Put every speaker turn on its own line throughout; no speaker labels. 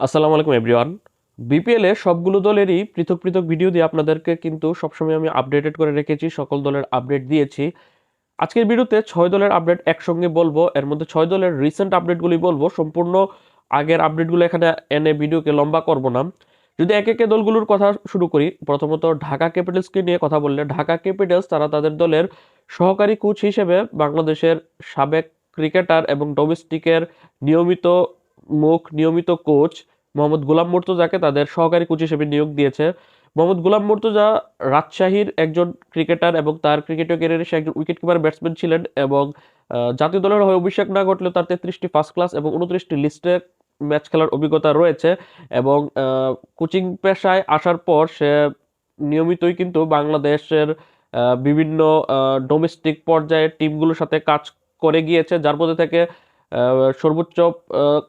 আসসালামু আলাইকুম everyone BPL সবগুলো দলেরই পৃথক পৃথক ভিডিও দিয়ে আপনাদেরকে কিন্তু সবসময় আমি আপডেটেড করে রেখেছি, সকল দলের আপডেট দিয়েছি। আজকের ভিডিওতে ছয় দলের আপডেট একসঙ্গে বলব। এর মধ্যে ছয় দলের রিসেন্ট আপডেটগুলি বলব। সম্পূর্ণ আগের আপডেটগুলো এখানে এনে ভিডিওকে লম্বা করব না। যদি এক একে দলগুলোর কথা শুরু করি, প্রথমত ঢাকা ক্যাপিটালসকে নিয়ে কথা বললে। ঢাকা ক্যাপিটালস তারা তাদের দলের সহকারী কোচ হিসেবে বাংলাদেশের সাবেক ক্রিকেটার এবং ডোমেস্টিকের নিয়মিত মুখ নিয়মিত কোচ মোহাম্মদ গোলাম মুর্তজাকে তাদের সহকারী কোচ হিসেবে নিয়োগ দিয়েছে। মোহাম্মদ গোলাম মুর্তজা রাজশাহীর একজন ক্রিকেটার এবং তার ক্রিকেটীয় ক্যারিয়ারে সে একজন উইকেট কিপার ব্যাটসম্যান ছিলেন এবং জাতীয় দলের হয়ে অভিষেক না ঘটলেও তার তেত্রিশটি ফার্স্ট ক্লাস এবং উনত্রিশটি লিস্টে ম্যাচ খেলার অভিজ্ঞতা রয়েছে এবং কোচিং পেশায় আসার পর সে নিয়মিতই কিন্তু বাংলাদেশের বিভিন্ন ডোমেস্টিক পর্যায়ের টিমগুলোর সাথে কাজ করে গিয়েছে। যার মধ্যে থেকে সর্বোচ্চ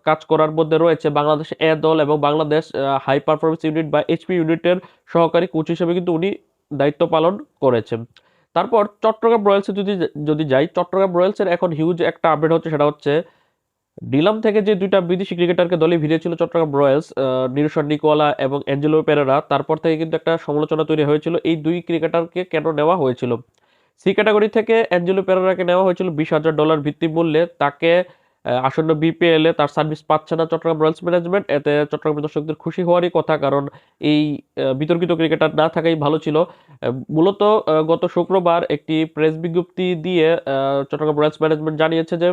কাজ করার মধ্যে রয়েছে বাংলাদেশ এ দল এবং বাংলাদেশ হাই পারফরমেন্স ইউনিট বা এইচপি ইউনিটের সহকারী কোচ হিসেবে কিন্তু উনি দায়িত্ব পালন করেছেন। তারপর চট্টগ্রাম রয়্যালসে যদি যদি যাই চট্টগ্রাম রয়্যালসের এখন হিউজ একটা আপডেট হচ্ছে সেটা হচ্ছে ডিলাম থেকে যে দুইটা বিদেশি ক্রিকেটারকে দলে ভিড়েছিল চট্টগ্রাম রয়্যালস আহ, নিরুশন নিকোয়ালা এবং অ্যাঞ্জেলো পেরেরা তারপর থেকে কিন্তু একটা সমালোচনা তৈরি হয়েছিল এই দুই ক্রিকেটারকে কেন নেওয়া হয়েছিল? সি ক্যাটাগরি থেকে অ্যাঞ্জেলো পেরেরাকে নেওয়া হয়েছিল বিশ হাজার ডলার ভিত্তি মূল্যে তাকে আসন্ন বিপিএল এ তার সার্ভিস পাচ্ছে না চট্টগ্রাম রয়্যালস ম্যানেজমেন্ট এতে চট্টগ্রামের দর্শকদের খুশি হওয়ারই কথা, কারণ এই বিতর্কিত ক্রিকেটার না থাকাই ভালো ছিল। মূলত গত শুক্রবার একটি প্রেস বিজ্ঞপ্তি দিয়ে চট্টগ্রাম রয়্যালস ম্যানেজমেন্ট জানিয়েছে যে,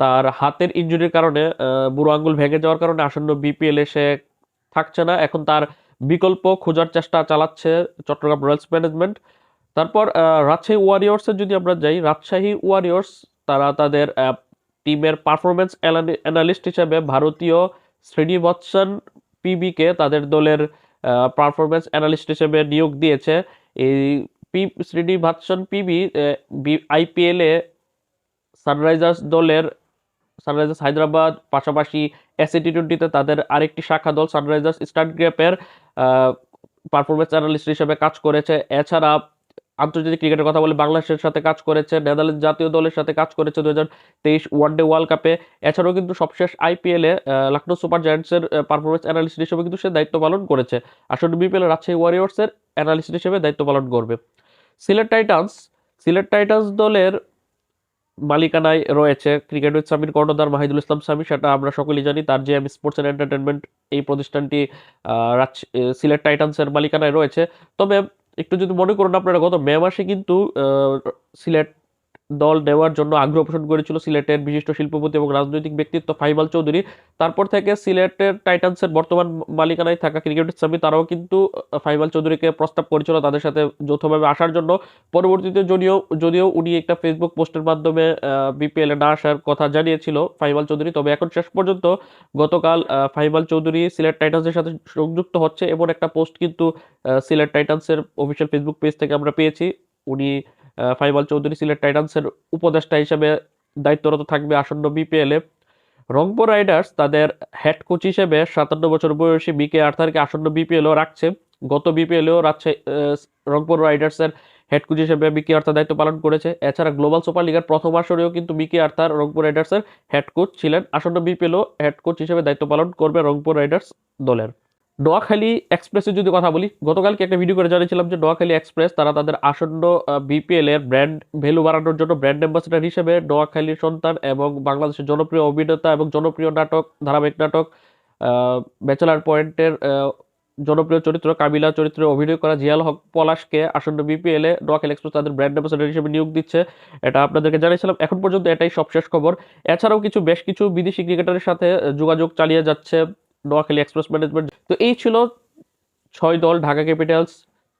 তার হাতের ইঞ্জুরির কারণে বুড়ো আঙ্গুল ভেঙে যাওয়ার কারণে আসন্ন বিপিএল এ সে থাকছে না। এখন তার বিকল্প খোঁজার চেষ্টা চালাচ্ছে চট্টগ্রাম রয়্যালস ম্যানেজমেন্ট তারপর রাজশাহী ওয়ারিয়র্সের যদি আমরা যাই, রাজশাহী ওয়ারিয়র্স তারা তাদের টিমের পারফরমেন্স অ্যানালিস্ট হিসেবে ভারতীয় শ্রীনিবৎসন পিবিকে তাদের দলের পারফরমেন্স অ্যানালিস্ট হিসেবে নিয়োগ দিয়েছে। এই পি শ্রীনিবাসন পিবি আইপিএলে সানরাইজার্স দলের, সানরাইজার্স হায়দ্রাবাদ, পাশাপাশি এসএ টি টোয়েন্টিতে তাদের আরেকটি শাখা দল সানরাইজার্স স্টার্ট গ্রেপের পারফরমেন্স অ্যানালিস্ট হিসেবে কাজ করেছে। এছাড়া আন্তর্জাতিক ক্রিকেটের কথা বলে বাংলাদেশের সাথে কাজ করেছে নেদারল্যান্ড জাতীয় দলের সাথে কাজ করেছে দু হাজার তেইশ ওয়ানডে ওয়ার্ল্ড কাপে। এছাড়াও কিন্তু সবশেষ আইপিএলে লখনৌ সুপার জায়ান্টসের পারফরমেন্স অ্যানালিস্ট হিসেবে কিন্তু সে দায়িত্ব পালন করেছে। আসলে বিপিএল রাজশাহী ওয়ারিয়র্সের অ্যানালিস্ট হিসেবে দায়িত্ব পালন করবে। সিলেট টাইটান্স সিলেট টাইটান্স দলের মালিকানায় রয়েছে ক্রিকেট উইথ সামির কর্ণধার মাহিদুল ইসলাম সামি সেটা আমরা সকলেই জানি, তার যে আমি স্পোর্টস অ্যান্ড এন্টারটেনমেন্ট এই প্রতিষ্ঠানটি সিলেট টাইটান্সের মালিকানায় রয়েছে। তবে একটু যদি মনে করেন আপনারা গত মে মাসে কিন্তু সিলেট দল নেওয়ার জন্য আগ্রহ পোষণ করেছিল সিলেটের বিশিষ্ট শিল্পপতি এবং রাজনৈতিক ব্যক্তিত্ব ফাইমাল চৌধুরী। তারপর থেকে সিলেটের টাইটান্সের বর্তমান মালিকানায় থাকা ক্রিকেট সামি তারাও কিন্তু ফাইমাল চৌধুরীকে প্রস্তাব করেছিল তাদের সাথে যৌথভাবে আসার জন্য। পরবর্তীতে যদিও যদিও উনি একটা ফেসবুক পোস্টের মাধ্যমে বিপিএল না আসার কথা জানিয়েছিল ফাইমাল চৌধুরী, তবে এখন শেষ পর্যন্ত গতকাল ফাইমাল চৌধুরী সিলেট টাইটান্সের সাথে সংযুক্ত হচ্ছে এমন একটা পোস্ট কিন্তু সিলেট টাইটান্সের অফিসিয়াল ফেসবুক পেজ থেকে আমরা পেয়েছি। উনি আহ, ফাইমাল চৌধুরী সিলেট টাইটান্সের উপদেষ্টা হিসেবে দায়িত্বরত থাকবে আসন্ন বিপিএল। এ রংপুর রাইডার্স তাদের হেড কোচ হিসেবে সাতান্ন বছর বয়সী বিকে আর্থারকে আসন্ন বিপিএলও রাখছে। গত বিপিএলও রাখছে রংপুর রাইডার্সের হেড কোচ হিসেবে বিকে আর্থার দায়িত্ব পালন করেছে। এছাড়া গ্লোবাল সুপার লিগের প্রথম আসরেও কিন্তু মিকি আর্থার রংপুর রাইডার্সের হেড কোচ ছিলেন। আসন্ন বিপিএলও হেড কোচ হিসেবে দায়িত্ব পালন করবে রংপুর রাইডার্স দলের। নোয়াখালী এক্সপ্রেসের যদি কথা বলি, গতকালকে একটা ভিডিও করে জানিয়েছিলাম যে নোয়াখালী এক্সপ্রেস তারা তাদের আসন্ন বিপিএল এর ব্র্যান্ড ভ্যালু বাড়ানোর জন্য ব্র্যান্ড অ্যাম্বাসেডার হিসেবে নোয়াখালীর সন্তান এবং বাংলাদেশের জনপ্রিয় অভিনেতা এবং জনপ্রিয় নাটক, ধারাবাহিক নাটক ব্যাচেলার পয়েন্টের জনপ্রিয় চরিত্র কাবিলা চরিত্রে অভিনয় করা জিয়াল হক পলাশকে আসন্ন বিপিএল নোয়াখালী এক্সপ্রেস তাদের ব্র্যান্ড অ্যাম্বাসেডার হিসেবে নিয়োগ দিচ্ছে। এটা আপনাদেরকে জানিয়েছিলাম। এখন পর্যন্ত এটাই সবশেষ খবর। এছাড়াও কিছু, বেশ কিছু বিদেশি ক্রিকেটারের সাথে যোগাযোগ চালিয়ে যাচ্ছে। নোয়াখালী এক্সপ্রেস ম্যানেজমেন্ট তো এই ছিল ছয় দল, Dhaka Capitals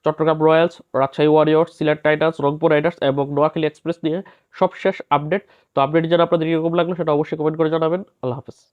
Chattogram Royals Rajshahi Warriors Sylhet Titans Rangpur Riders এবং নোয়াখালী এক্সপ্রেস নিয়ে সবশেষ আপডেট তো আপডেট যেন আপনাদের কীরকম লাগল সেটা অবশ্যই কমেন্ট করে জানাবেন। আল্লাহ হাফেজ।